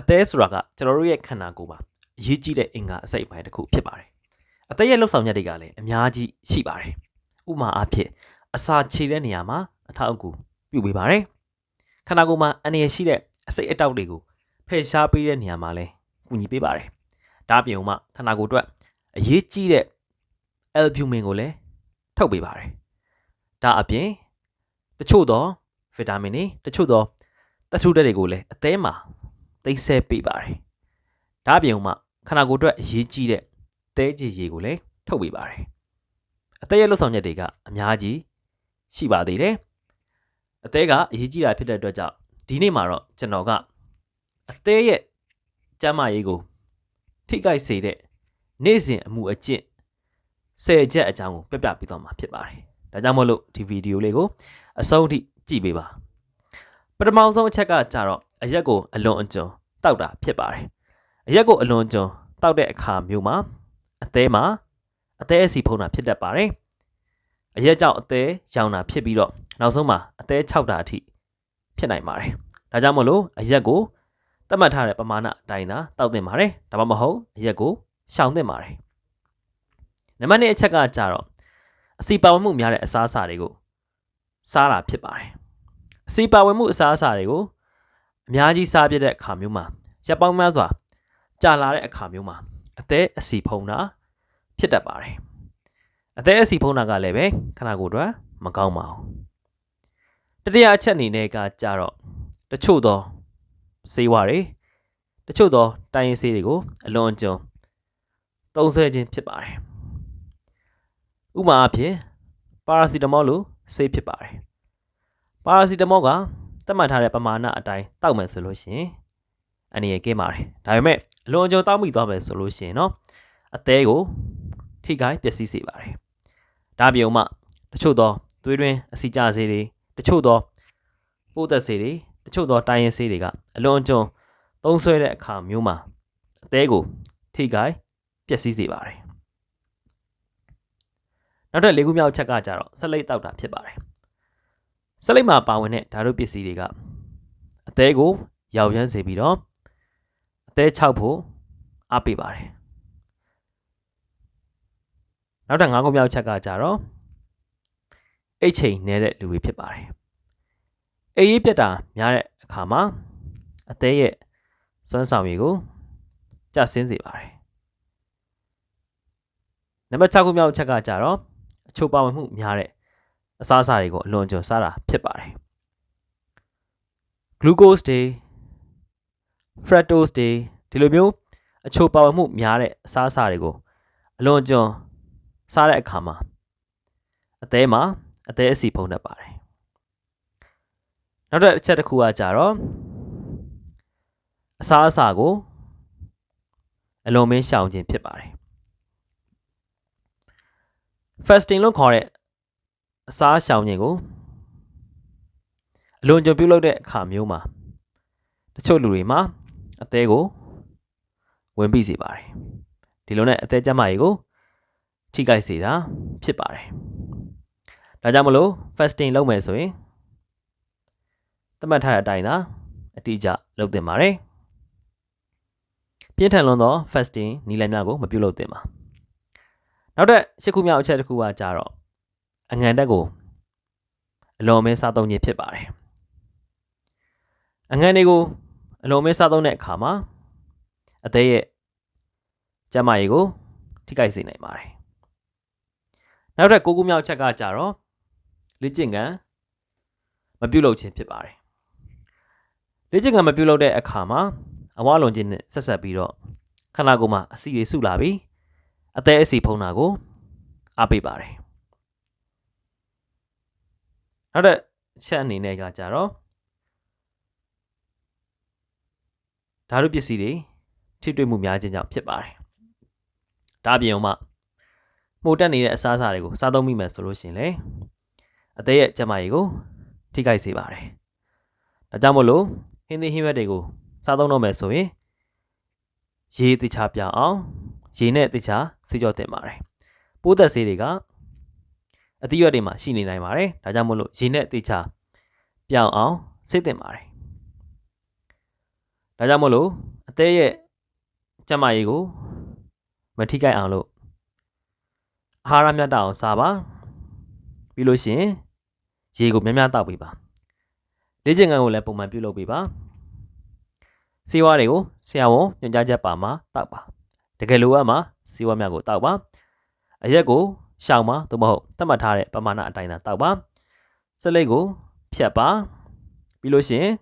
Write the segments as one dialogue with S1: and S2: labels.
S1: အသေးဆိုတာကကျွန်တော်တို့ရဲ့ခန္ဓာကိုယ်မှာအရေးကြီးတဲ့အင်္ဂါအစိတ်အပိုင်းတစ်ခုဖြစ်ပါတယ်အသေးရဲ့လှုပ်ဆောင်ချက်တွေကလည်းအများကြီးရှိပါတယ်ဥပမာအားဖြင့်အစာခြေတဲ့နေရာမှာအထောက်အကူပြုပေးပါတယ်ခန္ဓာကိုယ်မှာအနေရရှိတဲ့အစိတ်အတောက်တွေကိုဖယ်ရှားပေးတဲ့နေရာမှာလည်းကူညီပေးပါတယ်ဒါအပြင်ဥမာခန္ဓာကိုယ်အတွက်အရေးကြီးတဲ့ albumin ကိုလည်းထုတ်ပေးပါတယ်ဒါအပြင်တချို့သောဗီတာမင်တွေတချို့သောသတ္ထုဓာတ်တွေကိုလည်းအသေးမှာ သိမ်းဆည်းပေးပါတယ်။ဒါအပြင်မှာခန္ဓာကိုယ်အတွက်အရေးကြီးတဲ့သဲကြည်ရည်ကိုလည်းထုတ်ပေးပါတယ်။အသေးရဲ့လှုပ်ဆောင်ချက်တွေကအများကြီးရှိပါသေးတယ်။အသေးကအရေးကြီးတာဖြစ်တဲ့အတွက်ကြောင့်ဒီနေ့မှာတော့ကျွန်တော်ကအသေးရဲ့ကျန်းမာရေးကိုထိခိုက်စေတဲ့နေ့စဉ်အမှုအကျင့်ဆယ်ချက်အကြောင်းကိုပြပြပေးသွားမှာဖြစ်ပါတယ်။ဒါကြောင့်မို့လို့ဒီဗီဒီယိုလေးကိုအဆုံးထိကြည့်ပေးပါပထမဆုံးအချက်ကကြတော့အရက်ကိုအလွန်အကျွံ တောက်တာဖြစ်ပါတယ်အရက်ကိုအလွန်အကျွံတောက်တဲ့အခါမျိုးမှာအသေးမှာအသေးအစီဖုံးတာဖြစ်တတ်ပါတယ်အရက်ကြောင့်အသေးရောင်တာဖြစ်ပြီးတော့နောက်ဆုံးမှာအသေး၆တာအထိဖြစ်နိုင်ပါတယ်ဒါကြောင့်မို့လို့အရက်ကိုသတ်မှတ်ထားတဲ့ပမာဏအတိုင်းသာတောက်သင့်ပါတယ်ဒါမှမဟုတ်အရက်ကိုရှောင်သင့်ပါတယ်နံပါတ်2အချက်ကကြတော့အစီပါဝင်မှုများတဲ့အစားအစာတွေကိုစားတာဖြစ်ပါတယ်အစီပါဝင်မှုအစားအစာတွေကို အများကြီးစားပြတဲ့အခါမျိုးမှာရပ်ပေါင်းများစွာကြာလာတဲ့အခါမျိုးမှာအသက်အစီဖုံတာဖြစ်တတ်ပါတယ်အသက်အစီဖုံတာကလည်းပဲခန္ဓာကိုယ်အတွက်မကောင်းပါဘူးတတိယအချက်အနေနဲ့ကကြတော့တချို့သောဆေးဝါးတွေတချို့သောတိုင်းရင်းဆေးတွေကိုအလွန်အကျွံသုံးဆွဲခြင်းဖြစ်ပါတယ်ဥပမာအဖြစ်ပါရာစီတမောလိုဆေးဖြစ်ပါတယ်ပါရာစီတမောက သတ်မှတ်ထားတဲ့ပမာဏအတိုင်းတောက်မယ်ဆိုလို့ရှိရင်အနေရကင်းပါတယ်ဒါပေမဲ့အလွန်အကျွံတောက်မိသွားမယ်ဆိုလို့ရှိရင်เนาะအသေးကိုထိခိုက်ပျက်စီးစေပါတယ်ဒါပြုံမှတချို့သောသွေးတွင်းအစီကျဆေးတွေတချို့သောပိုးသက်ဆေးတွေတချို့သောတိုင်းရင်းဆေးတွေကအလွန်အကျွံသုံးဆွဲတဲ့အခါမျိုးမှာအသေးကိုထိခိုက်ပျက်စီးစေပါတယ်နောက်ထပ်၄ခုမြောက်ချက်ကကြတော့ဆက်လက်တောက်တာဖြစ်ပါတယ် ဆက်လက်မှာပါဝင်တဲ့ဓာတုပစ္စည်းတွေကအသေးကိုရောက်ရမ်းစေပြီးတော့အသေး၆ဖို့အားပေးပါတယ်နောက်ထပ်၅ခုမြောက်ချက်ကကြတော့အိတ်ချိန်နေတဲ့လူတွေဖြစ်ပါတယ်အေးရေးပြတ်တာများတဲ့အခါမှာအသေးရဲ့စွမ်းဆောင်ရည်ကိုကျဆင်းစေပါတယ်နံပါတ်6ခုမြောက်ချက်ကကြတော့အချို့ပါဝင်မှုများတဲ့ အစားအစာတွေကိုအလွန်ကျွံစားတာဖြစ်ပါတယ် glucose တွေ fructose တွေဒီလိုမျိုးအချို့ပါဝင်မှုများတဲ့အစားအစာတွေကိုအလွန်ကျွံစားတဲ့အခါမှာအသေးမှာအသေးအစီဖုံးတတ်ပါတယ်နောက်တစ်အချက်တစ်ခုကကြတော့အစားအစာကိုအလွန်မင်းရှောင်ခြင်းဖြစ်ပါတယ် fasting လို့ခေါ်တဲ့ အစားရှောင်ခြင်းကိုအလွန်ကြုံပြုလုပ်တဲ့အခါမျိုးမှာတချို့လူတွေမှာအသေးကိုဝင်ပြီးစေပါတယ်ဒီလိုနဲ့အသေးကျန်းမာရေးကိုထိခိုက်စေတာဖြစ်ပါတယ်ဒါကြောင့်မလို့ fasting လုပ်မယ်ဆိုရင်သတ်မှတ်ထားတဲ့အတိုင်းသာအတိအကျလုပ်သင့်ပါတယ်ပြင်းထန်လွန်းသော fasting နည်းလမ်းများကိုမပြုလုပ်သင့်ပါနောက်ထပ်ရှစ်ခုမြောက်အချက်တစ်ခုကကြတော့ အငံတက်ကိုအလွန်မဲစားသုံးခြင်းဖြစ်ပါတယ်အငံတွေကိုအလွန်မဲစားသုံးတဲ့အခါမှာအသေးရဲ့ကျန်းမာရေးကိုထိခိုက်စေနိုင်ပါတယ်နောက်ထပ်ကိုခုမြောက်ချက်ကကြတော့လေ့ကျင့်ခန်းမပြုလုပ်ခြင်းဖြစ်ပါတယ်လေ့ကျင့်ခန်းမပြုလုပ်တဲ့အခါမှာအဝါလွန်ခြင်းနဲ့ဆက်ဆက်ပြီးတော့ခန္ဓာကိုယ်မှာအဆီတွေစုလာပြီးအသေးအစီဖုံးတာကိုအားပေးပါတယ် နောက်တစ်ချက်အနေနဲ့ကကြတော့ဓာတုပစ္စည်းတွေထိတွေ့မှုများခြင်းကြောင့်ဖြစ်ပါတယ်ဒါအပြင်မှမှုတက်နေတဲ့အစားအစာတွေကိုစားသုံးမိမယ်ဆိုလို့ရှိရင်လေအသေးရဲ့ကျန်းမာရေးကိုထိခိုက်စေပါတယ်ဒါကြောင့်မို့လို့ဟင်းသီးဟင်းရွက်တွေကိုစားသုံးတော့မယ်ဆိုရင်ရေတခြားပြအောင်ရေနဲ့တခြားဆေးကြောတင်ပါတယ်ပိုးသက်ဆေးတွေက အသီးရွက်တွေမှာရှိနေနိုင်ပါတယ်ဒါကြောင့်မို့လို့ရေနဲ့တခြားပြောင်းအောင်ဆေးတင်ပါတယ်ဒါကြောင့်မို့လို့အသေးရဲ့ကျန်းမာရေးကိုမထိခိုက်အောင်လို့အာဟာရမျတ်တအောင်စားပါပြီးလို့ရှိရင်ရေကိုများများတောက်ပေးပါလေ့ကျင့်ခန်းကိုလည်းပုံမှန်ပြုလုပ်ပေးပါစေဝါတွေကိုဆရာဝန်ညွှန်ကြားချက်ပါမှာတောက်ပါတကယ်လို့အမှစေဝါများကိုတောက်ပါအရက်ကို ရှောင်ပါသို့မဟုတ်သတ်မှတ်ထားတဲ့ပမာဏအတိုင်းသာတောက်ပါစလိတ်ကိုဖြတ်ပါပြီးလို့ရှိရင်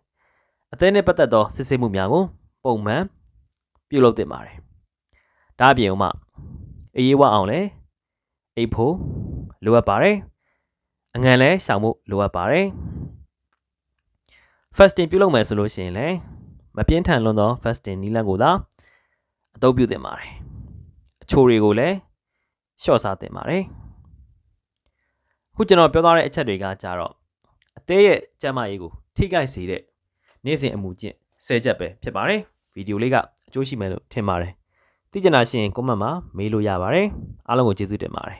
S1: အသေးနဲ့ပတ်သက်သောစစ်ဆေးမှုများကိုပုံမှန်ပြုလုပ်သင့်ပါတယ်ဒါအပြင်ဥမအေးရေးဝအောင်လဲအိတ်ဖို့လိုအပ်ပါတယ်အငံလဲရှောင်ဖို့လိုအပ်ပါတယ် fasting ပြုလုပ်မယ်ဆိုလို့ရှိရင်လည်းမပြင်းထန်လွန်းသော fasting နီလန်းကိုသာအသုံးပြုသင့်ပါတယ်အချိုတွေကိုလည်း လျှော့စားသင့်ပါတယ်အခုကျွန်တော်ပြောသွားတဲ့အချက်တွေကကြတော့အသေးရဲ့ကျန်းမာရေးကိုထိခိုက်စေတဲ့နေ့စဉ်အမှုကျင့်၁၀ချက်ပဲဖြစ်ပါတယ်ဗီဒီယိုလေးကအကျိုးရှိမယ်လို့ထင်ပါတယ်သိချင်တာရှိရင် comment မှာမေးလို့ရပါတယ်အားလုံးကိုကျေးဇူးတင်ပါတယ်